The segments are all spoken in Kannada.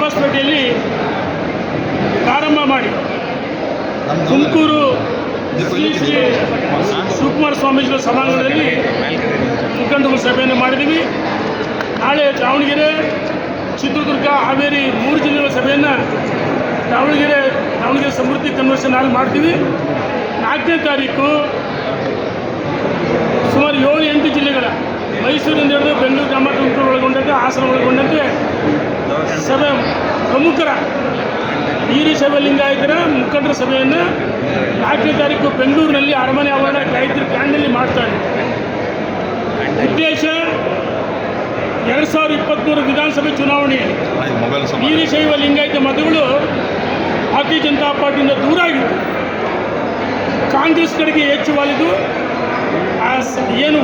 ಬಾಬಾಸ್ಪೇಟೆಯಲ್ಲಿ ಪ್ರಾರಂಭ ಮಾಡಿ. ತುಮಕೂರು ಶ್ರೀ ಶ್ರೀ ಶಿವಕುಮಾರ ಸ್ವಾಮೀಜಿಗಳ ಸಭಾಂಗಣದಲ್ಲಿ ಮುಖಂಡರು ಸಭೆಯನ್ನು ಮಾಡಿದ್ದೀವಿ ನಾಳೆ ದಾವಣಗೆರೆ, ಚಿತ್ರದುರ್ಗ, ಹಾವೇರಿ ಮೂರು ಜಿಲ್ಲೆಗಳ ಸಭೆಯನ್ನು ದಾವಣಗೆರೆ ದಾವಣಗೆರೆ ಸಮೃದ್ಧಿ ಕನ್ವೆನ್ಷನ್ ಹಾಲ್ ಮಾಡ್ತೀವಿ. ನಾಲ್ಕನೇ ತಾರೀಕು ಸುಮಾರು ಏಳು ಎಂಟು ಜಿಲ್ಲೆಗಳ ಮೈಸೂರಿಂದ ಹಿಡಿದು ಬೆಂಗಳೂರು ಗ್ರಾಮಾಂತರ ಒಳಗೊಂಡಂತೆ, ಹಾಸನ ಒಳಗೊಂಡಂತೆ ಸಭೆ ಪ್ರಮುಖರ ವೀರಶೈವ ಲಿಂಗಾಯತರ ಮುಖಂಡರ ಸಭೆಯನ್ನು ನಾಲ್ಕನೇ ತಾರೀಕು ಬೆಂಗಳೂರಿನಲ್ಲಿ ಅರಮನೆ ಆವರಣ ಗಾಯತ್ರಿ ಮಾಡ್ತಾ ಮಾಡ್ತಾರೆ. ಉದ್ದೇಶ ಎರಡು ಸಾವಿರದ ಇಪ್ಪತ್ತ್ಮೂರು ವಿಧಾನಸಭೆ ಚುನಾವಣೆಯಲ್ಲಿ ಈರಿ ಶೈವ ಲಿಂಗಾಯತ ಮತಗಳು ಭಾರತೀಯ ಜನತಾ ಪಾರ್ಟಿಯಿಂದ ದೂರ ಆಗಿತ್ತು. ಕಾಂಗ್ರೆಸ್ ಕಡೆಗೆ ಹೆಚ್ಚು ವಾಲಿದು ಏನು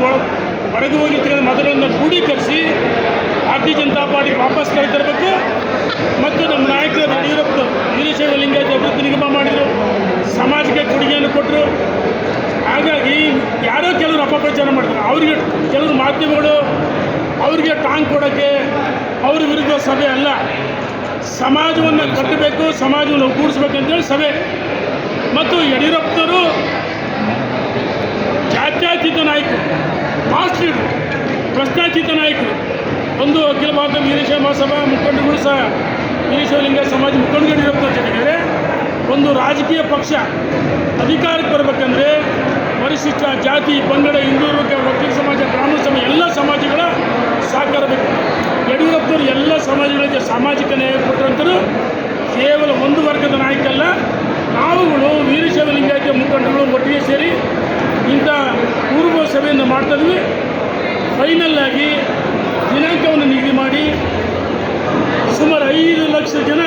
ಹೊರಗೆ ಹೋಗಿರ್ತಕ್ಕಂಥ ಮತಗಳನ್ನು ಕ್ರೋಢೀಕರಿಸಿ ಭಾರತೀಯ ಜನತಾ ಪಾರ್ಟಿಗೆ ವಾಪಸ್ ಮತ್ತು ನಮ್ಮ ನಾಯಕರು ಯಡಿಯೂರಪ್ಪ ವೀರಶೈವ ಲಿಂಗಾಯತ ಅಭಿವೃದ್ಧಿ ನಿಗಮ ಮಾಡಿದರು. ಸಮಾಜಕ್ಕೆ ಕೊಡುಗೆಯನ್ನು ಕೊಟ್ಟರು ಹಾಗಾಗಿ ಯಾರೋ ಕೆಲವರು ಅಪಪ್ರಚಾರ ಮಾಡ್ತಾರೆ ಅವರಿಗೆ ಕೆಲವರು ಮಾಧ್ಯಮಗಳು ಅವರಿಗೆ ಟಾಂಗ್ ಕೊಡೋಕ್ಕೆ ಅವ್ರ ವಿರುದ್ಧ ಸಭೆ ಅಲ್ಲ. ಸಮಾಜವನ್ನು ಕಟ್ಟಬೇಕು, ಸಮಾಜವನ್ನು ಒಗ್ಗೂಡಿಸ್ಬೇಕಂತೇಳಿ ಸಭೆ. ಮತ್ತು ಯಡಿಯೂರಪ್ಪನವರು ಜಾತ್ಯಾತೀತ ನಾಯಕರು ಮಾಸ್ಟ್ ಲೀಡರ್ ಪ್ರಶ್ನಾತೀತ ನಾಯಕರು. ಒಂದು ಅಖಿಲ ಭಾರತ ವೀರಶೈವ ಮಹಾಸಭಾ ಮುಖಂಡಗಳು ಸಹ ವೀರಶೈವ ಶಿವಲಿಂಗ ಸಮಾಜ ಮುಖಂಡರು ಜೊತೆಗಿದ್ದಾರೆ ಒಂದು ರಾಜಕೀಯ ಪಕ್ಷ ಅಧಿಕಾರಕ್ಕೆ ಬರಬೇಕಂದ್ರೆ ಪರಿಶಿಷ್ಟ ಜಾತಿ, ಪಂಗಡ, ಹಿಂದೂ ವಕೀಲ ಸಮಾಜ, ಬ್ರಾಹ್ಮಣ ಸಮಾಜ, ಎಲ್ಲ ಸಮಾಜಗಳ ಸಹಕಾರ ಬೇಕು. ಯಡಿಯೂರಪ್ಪನವರು ಎಲ್ಲ ಸಮಾಜಗಳಿಗೆ ಸಾಮಾಜಿಕ ನ್ಯಾಯ ಕೊಟ್ಟರಂತರು ಕೇವಲ ಒಂದು ವರ್ಗದ ನಾಯಕಲ್ಲ, ನಾವುಗಳು ವೀರಶೈವ ಲಿಂಗಾಯತ ಮುಖಂಡರುಗಳು ಒಟ್ಟಿಗೆ ಸೇರಿ ಇಂಥ ಪೂರ್ವ ಸಭೆಯನ್ನು ಮಾಡ್ತಾ ಇದ್ವಿ. ಫೈನಲ್ ಆಗಿ ದಿನಾಂಕವನ್ನು ನಿಗದಿ ಮಾಡಿ ಸುಮಾರು ಐದು ಲಕ್ಷ ಜನ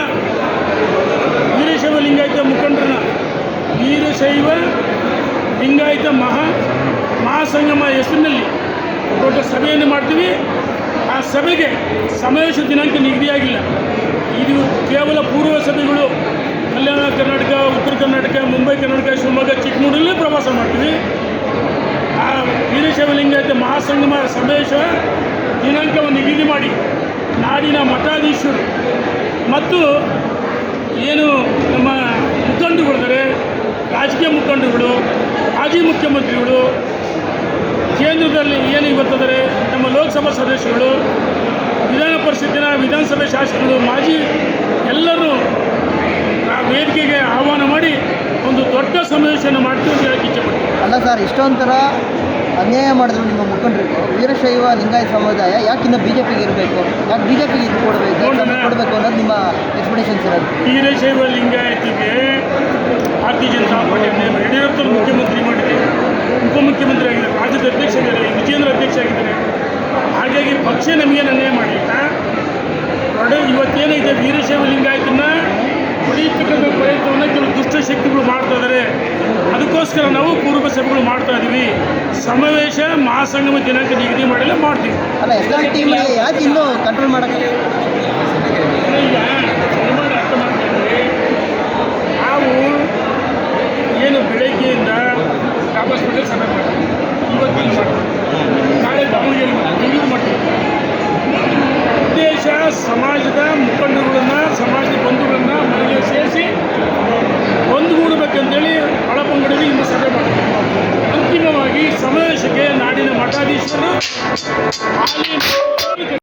ವೀರಶೈವ ಲಿಂಗಾಯತ ಮುಖಂಡರನ್ನ ವೀರಶೈವ ಲಿಂಗಾಯತ ಮಹಾ ಮಹಾಸಂಗಮ ಹೆಸರಿನಲ್ಲಿ ದೊಡ್ಡ ಸಭೆಯನ್ನು ಮಾಡ್ತೀವಿ. ಆ ಸಭೆಗೆ ಸಮಾವೇಶ ದಿನಾಂಕ ನಿಗದಿಯಾಗಿಲ್ಲ. ಇದು ಕೇವಲ ಪೂರ್ವ ಸಭೆಗಳು. ಕಲ್ಯಾಣ ಕರ್ನಾಟಕ, ಉತ್ತರ ಕರ್ನಾಟಕ, ಮುಂಬೈ ಕರ್ನಾಟಕ, ಶಿವಮೊಗ್ಗ ಚಿಕ್ಕಮಗಳೂರಲ್ಲೇ ಪ್ರವಾಸ ಮಾಡ್ತೀವಿ. ಆ ವೀರಶೈವ ಲಿಂಗಾಯತ ಮಹಾಸಂಗಮ ಸಮಾವೇಶ ದಿನಾಂಕವನ್ನು ನಿಗದಿ ಮಾಡಿ ನಾಡಿನ ಮಠಾಧೀಶರು ಮತ್ತು ಏನು ನಮ್ಮ ಮುಖಂಡಗಳಿದ್ದಾರೆ ರಾಜಕೀಯ ಮುಖಂಡರುಗಳು ಮಾಜಿ ಮುಖ್ಯಮಂತ್ರಿಗಳು ಕೇಂದ್ರದಲ್ಲಿ ಏನು ಇವತ್ತಿದ್ದಾರೆ ನಮ್ಮ ಲೋಕಸಭಾ ಸದಸ್ಯರುಗಳು ವಿಧಾನ ಪರಿಷತ್ತಿನ ವಿಧಾನಸಭೆ ಶಾಸಕರು ಮಾಜಿ ಎಲ್ಲರೂ ಆ ವೇದಿಕೆಗೆ ಆಹ್ವಾನ ಮಾಡಿ ಒಂದು ದೊಡ್ಡ ಸಮಾವೇಶವನ್ನು ಮಾಡ್ತೀವಿ ಅಂತ ಹೇಳಕ್ಕೆ ಅಲ್ಲ ಸರ್ ಇಷ್ಟೊಂಥರ ಅನ್ಯಾಯ ಮಾಡಿದ್ರು ನಿಮ್ಮ ಮುಖಂಡರಿಗೆ ವೀರಶೈವ ಲಿಂಗಾಯತ ಸಮುದಾಯ ಯಾಕಿನ್ನ ಬಿ ಜೆ ಪಿಗೆ ಇರಬೇಕು? ಯಾಕೆ ಬಿ ಜೆ ಪಿಗೆ ಇದು ಕೊಡಬೇಕು. ಕೊಡಬೇಕು ಅನ್ನೋದು ನಿಮ್ಮ ಎಕ್ಸ್ಪ್ಲನೇಷನ್ ಸರ್ ವೀರಶೈವ ಲಿಂಗಾಯತಿಗೆ ಭಾರತೀಯ ಜನತಾ ಪಾರ್ಟಿಯನ್ನು ಇವತ್ತೇನೈತೆ ವೀರಶೈವ ಲಿಂಗಾಯತನ್ನ ಹೊಡೆಯತಕ್ಕಂಥ ಪ್ರಯತ್ನವನ್ನು ಕೆಲವು ದುಷ್ಟಶಕ್ತಿಗಳು ಮಾಡ್ತಾ ಇದ್ದಾರೆ ಅದಕ್ಕೋಸ್ಕರ ನಾವು ಪೂರ್ವ ಸಭೆಗಳು ಮಾಡ್ತಾ ಇದ್ದೀವಿ ಸಮಾವೇಶ ಮಹಾಸಂಗಮ ದಿನಾಂಕ ನಿಗದಿ ಮಾಡಲೇ ಮಾಡ್ತೀವಿ. ಕಂಟ್ರೋಲ್ ಮಾಡೋಕ್ಕೆ ಜಗದೀಶ್ವರ